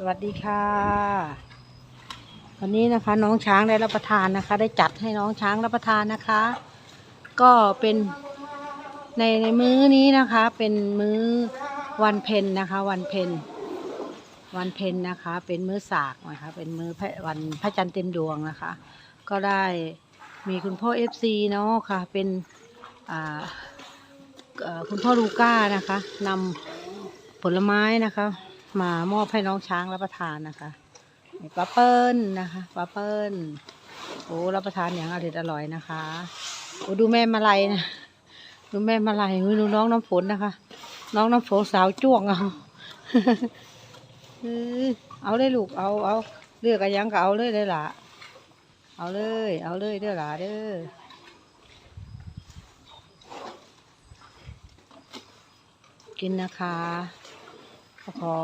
สวัสดีค่ะ วันนี้นะคะน้องช้างได้รับประทานนะคะ ได้จัดให้น้องช้างรับประทานนะคะ ก็เป็นในในมื้อนี้นะคะ เป็นมื้อวันเพ็ญนะคะ วันเพ็ญวันเพ็ญนะคะ เป็นมื้อสากนะคะ เป็นมื้อพะวันพระจันทร์เต็มดวงนะคะ ก็ได้มีคุณพ่อเอฟซีเนาะค่ะ เป็นคุณพ่อลูก้านะคะนำผลไม้นะคะ มามอบให้น้องช้างรับประทานนะคะปลาเปิ้ลนะคะปลาเปิ้ลโอ้รับประทานอย่างอร่อยอร่อยนะคะโอ้ดูแม่มาลัยนะดูแม่มาลัยอุ๊ยดูน้องน้ำฝนนะคะ น้องน้ำฝนสาวจ้วงเอาเอาเลยลูกเอาเอาเลือกอะไรยังก็เอาเลยเลยล่ะ เอาเลย เอาเลยเด้อหล่ะเด้อกินนะคะ ขอ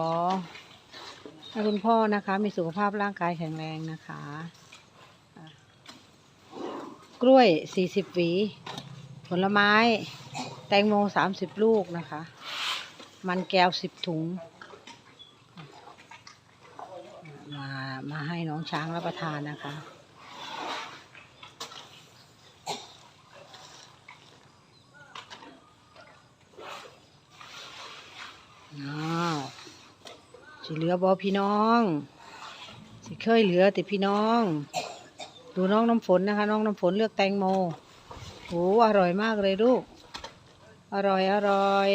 ให้คุณพ่อนะคะ มีสุขภาพร่างกายแข็งแรงนะคะ กล้วยสี่สิบหวี ผลไม้ แตงโมสามสิบลูกนะคะ มันแก้วสิบถุง มามาให้น้องช้างรับประทานนะคะอ้าว สิเหลือบอพี่น้อง สิเคยเหลือแต่พี่น้อง ดูน้องน้ำฝนนะคะ น้องน้ำฝนเลือกแตงโมโหอร่อยมากเลยลูก อร่อยอร่อย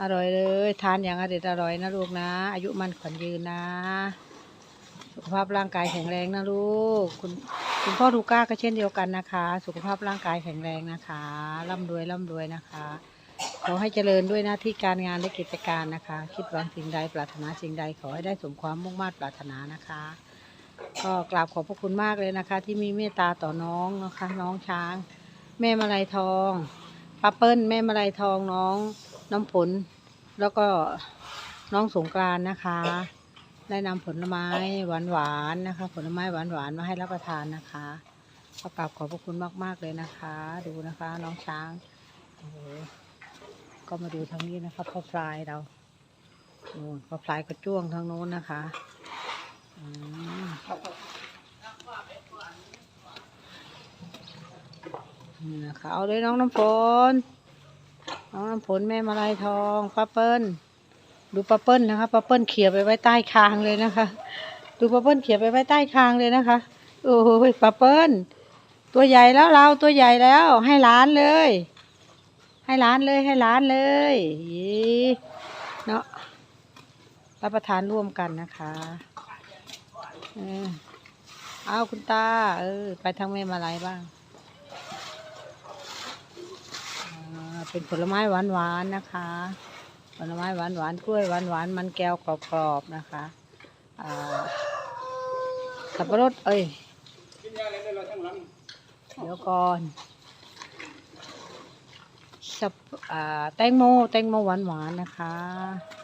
อร่อยเลย ทานอย่างอร่อยอร่อยนะลูกนะ อายุมันขวัญยืนนะ สุขภาพร่างกายแข็งแรงนะลูก คุณคุณพ่อลูก้าก็เช่นเดียวกันนะคะ สุขภาพร่างกายแข็งแรงนะคะร่ำรวยร่ำรวยนะคะ ขอให้เจริญด้วยหน้าที่การงานและกิจการนะคะ คิดหวังสิ่งใดปรารถนาสิ่งใดขอให้ได้สมความมุ่งมา่ปรารถนานะคะ ก็กราบขอบพระคุณมากเลยนะคะ ที่มีเมตตาต่อน้องนะคะ น้องช้าง แม่มาลัยทองป้าเปิ้ลแม่มาลัยทองน้องน้ำผล แล้วก็น้องสงกรานนะคะ ได้นำผลไม้หวานๆนนะคะ ผลไม้หวานๆมาให้รับประทานนะคะก็กราบขอบพระคุณมาก ๆ เลยนะคะ ดูนะคะ น้องช้างโอ้โห ก็มาดูทางนี้นะคะพ่อพลายเราโน่นพ่อพลายก็จ้วงทางโน้นนะคะอืมนี่นะคะเอาเลยน้องน้ำฝนน้องน้ำฝนแม่มาลายทองป้าเปิ้ลดูป้าเปิ้ลนะคะป้าเปิ้ลเขี่ยไปไว้ใต้คางเลยนะคะ ดูป้าเปิ้ลเขี่ยไปไว้ใต้คางเลยนะคะโอ้ยป้าเปิ้ลตัวใหญ่แล้วเราตัวใหญ่แล้วให้ล้านเลย ให้ร้านเลยให้ร้านเลยยี่เนาะรับประทานร่วมกันนะคะเออเอาคุณตา เออ ไปทางแม่มาลายบ้าง เป็นผลไม้หวานๆนะคะ ผลไม้หวานๆกล้วยหวานๆมันแก้วกรอบๆนะคะอ่าสับปะรดเอ้ยเดี๋ยวก่อน แตงโมแตงโมหวานๆนะคะ